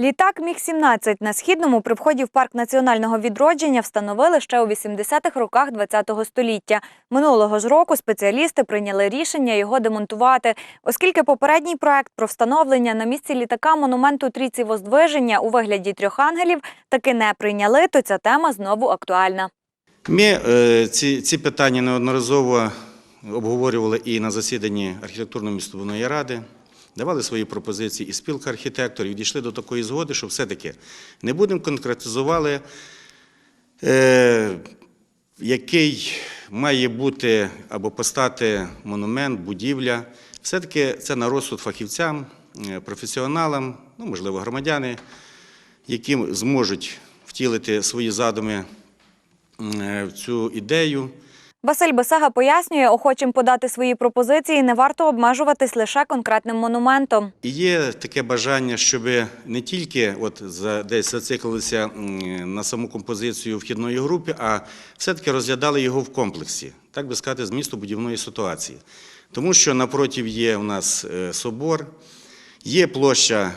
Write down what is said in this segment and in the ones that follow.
Літак Міг-17 на східному при вході в парк національного відродження встановили ще у 80-х роках ХХ століття. Минулого ж року спеціалісти прийняли рішення його демонтувати, оскільки попередній проект про встановлення на місці літака монументу трійці Воздвиження у вигляді трьох ангелів таки не прийняли, то ця тема знову актуальна. Ми е, ці, ці питання неодноразово обговорювали і на засіданні архітектурно-містобудівної ради, давали свої пропозиції і спілка архітекторів, і дійшли до такої згоди, що все-таки не будемо конкретизували, е, який має бути або постати монумент, будівля. Все-таки це на розсуд фахівцям, е, професіоналам, ну, можливо, громадяни, які зможуть втілити свої задуми е, в цю ідею. Василь Бесага пояснює, охочим подати свої пропозиції не варто обмежуватись лише конкретним монументом. Є таке бажання, щоб не тільки от за десь зациклилися на саму композицію вхідної групи, а все-таки розглядали його в комплексі, так би сказати, з містобудівної ситуації. Тому що напротив є у нас е, собор, є площа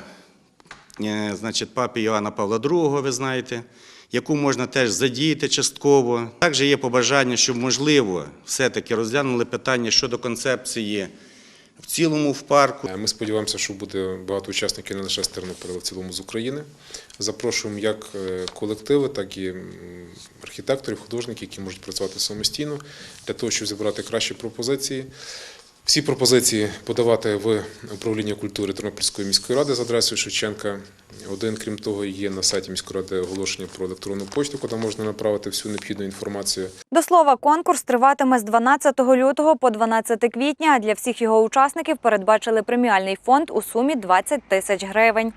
е, значить, папи Іоанна Павла II, ви знаєте, яку можна теж задіяти частково. Також є побажання, щоб, можливо, все-таки розглянули питання щодо концепції в цілому в парку. Ми сподіваємося, що буде багато учасників не лише з Тернополя, але в цілому з України. Запрошуємо як е, колективи, так і архітекторів, художників, які можуть працювати самостійно для того, щоб зібрати кращі пропозиції. Всі пропозиції подавати в управління культури Тернопільської міської ради за адресою Шевченка. Один, крім того, є на сайті міської ради оголошення про електронну почту, куди можна направити всю необхідну інформацію. До слова, конкурс триватиме з 12 лютого по 12 квітня. А для всіх його учасників передбачили преміальний фонд у сумі 20 тисяч гривень.